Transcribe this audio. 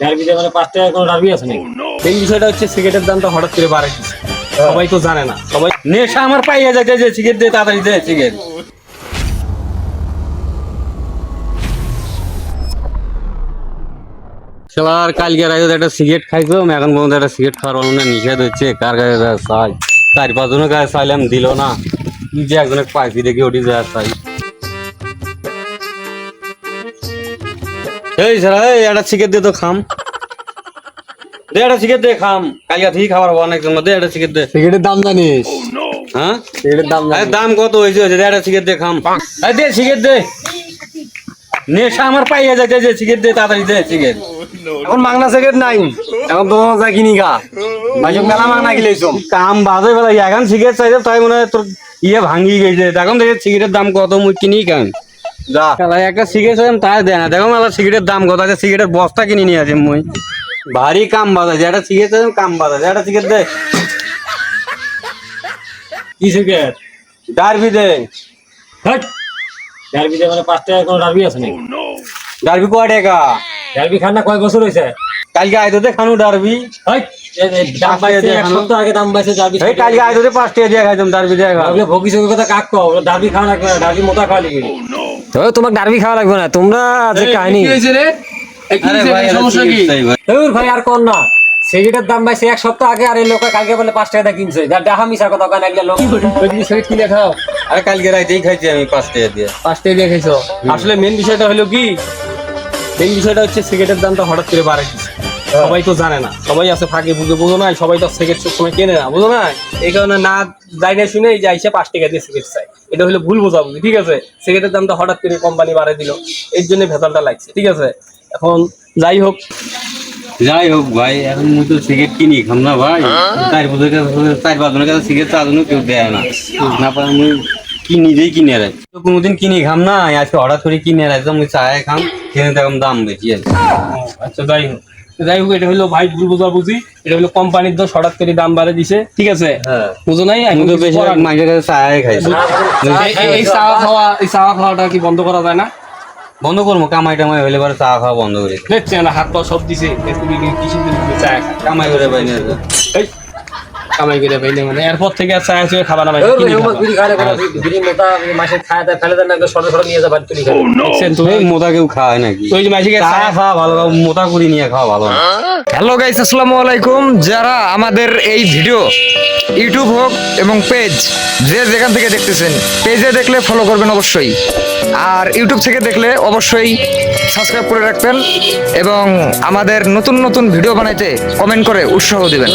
ডারবিতে মানে পাঁচ টাকা কোনো ডারবি আছে নাকি? এই বিষয়টা হচ্ছে সিগারেটের দামটা হঠাৎ করে বাড়ে। দিচ্ছে সবাই তো জানে না। সবাই নেশা আমার পাইয়া যে সিগারেট দিয়ে তাড়াতাড়ি সিগারেট। কালকে একটা সিগারেট খাইছো এখন পর্যন্ত একটা সিগারেট খাওয়ার অন্য নিষেধ হচ্ছে কার কাছে চাই? চার পাঁচ জনের কাছে চাইলাম দিল না। যে একজনের পাইছি দেখি ওটি যা চাই। এই সারা এই একটা সিগারেট দে তো খাম। দে একটা সিগারেট দে খাম। কালকে থেকে খাবার হব অনেক দে একটা সিগারেট দে। সিগারেটের দাম জানিস? হ্যাঁ? সিগারেটের দাম আরে দাম কত হয়েছে হয়েছে? দে একটা সিগারেট দে খাম। আরে দে সিগারেট দে। নেশা আমার পাইয়া যাচ্ছে যে সিগারেট দে তাড়াতাড়ি দে সিগারেট এখন মাংনা সিগারেট নাই। এখন তো যা কিনি গা ভাইজক মেলা মাংনা গিলেছো কাম বাজে বেলা। এখন সিগারেট চাইছে তাই মনে হয় তোর ইয়ে ভাঙি গেছে। এখন দেখে সিগারেটের দাম কত মুই কিনি কেন? যা। একটা সিগারেট তাই দেয় না। দেখো মেলা সিগারেটের দাম কত আছে? সিগারেটের বস্তা কিনে নিয়ে আছে মুই। ভারী কাম বাজাছে একটা সিগারেট চাইলাম কাম বাজাছে একটা সিগারেট দে। কি সিগারেট? ডারবি দে। হাট! ডারবিতে মানে পাঁচ টাকা কোনো ডারবি আছে নাকি? ডারবি কয় টাকা? ডারবি খান না কয় বছর হয়েছে কালকে আইতো দে খানু ডারবি। হাট! ডারবি কালকে আইতো দে পাঁচ টাকা দিয়ে খাইতাম ডারবি দিয়ে কথা কাক ওগুলো ডারবি খাওয়া ডারবি মোটা খাওয়া লাগবে। তো তোমাকে ডারবি খাওয়া লাগবে না তোমরা যে কাহিনী। ভাই সমস্যা কি? তোর ভাই। আর কোন না। সিগারেটের দাম পাইছে এক সপ্তাহ আগে আর এই লোক কালকে বলে পাঁচ টাকা দিয়ে কিনছে। যা ডাহা মিশা কথা কেন এগুলো লোক। সিগারেট কিনে খাও আরে কালকে রাইতেই খাইছি আমি পাঁচ টাকা দিয়ে। দিয়ে খাইছো? আসলে মেন বিষয়টা হলো কি? মেন বিষয়টা হচ্ছে সিগারেটের দামটা হঠাৎ করে বাড়ে দিচ্ছে সবাই তো জানে না। সবাই আছে ফাঁকে বুঝে বুঝো না সবাই তো সিগারেট সবসময় কেনে না বুঝো না এই কারণে না যাই না শুনে এই যে আইসে পাঁচ টাকা দিয়ে সিগারেট চাই। এটা হলো ভুল বোঝাবুঝি ঠিক আছে? সিগারেটের দামটা হঠাৎ করে কোম্পানি বাড়াই দিল। এর জন্য ভেজালটা লাগছে ঠিক আছে? এখন যাই হোক। যাই হোক ভাই এখন মুই তো সিগারেট কিনি খাম না ভাই? চার বছর কাছে চার পাঁচ জনের কাছে সিগারেট চার কেউ দেয় না। না পারে মুই কি নিজেই কিনে রাখ। তো কোনোদিন কিনি খাম না? আজকে হঠাৎ করে কিনে রাখতাম মুই চায় খাম কিনে দেখলাম দাম বেশি আছে আচ্ছা যাই হোক। যাই হোক এটা হলো ভাইট ভুল বোঝাবুঝি এটা হলো কোম্পানির দোষ হঠাৎ করে দাম বাড়ে দিছে। ঠিক আছে? হ্যাঁ। বুঝো নাই? এই- এই খাওয়া এই চা খাওয়াটা কি বন্ধ করা যায় না? বন্ধ করব কামাই টামাই হলে পরে চা খাওয়া বন্ধ করি। দেখছি না হাত পা সব দিছে। তুমি কিছু দিন চা কামাই করে পাই না এই, কামাই করে পাইলে মানে। এরপর থেকে আর চা চুয়ে খাবা না ভাই। কিনে বিড়ি খাওয়া কোনো বিড়ি মোটা মাসে খায় ফেলে দেন না ছোট ছোট নিয়ে যাবেন তুলি খাবে তুমি মোটা কেউ খাওয়ায় নাকি? ওই যে মাসিকে চা খাওয়া ভালো মোটা করে নিয়ে খাওয়া ভালো হ্যালো গাইস আসসালামু আলাইকুম। যারা আমাদের এই ভিডিও ইউটিউব হোক এবং পেজ যে যেখান থেকে দেখতেছেন পেজে দেখলে ফলো করবেন অবশ্যই। আর ইউটিউব থেকে দেখলে অবশ্যই সাবস্ক্রাইব করে রাখবেন এবং আমাদের নতুন নতুন ভিডিও বানাইতে কমেন্ট করে উৎসাহ দিবেন।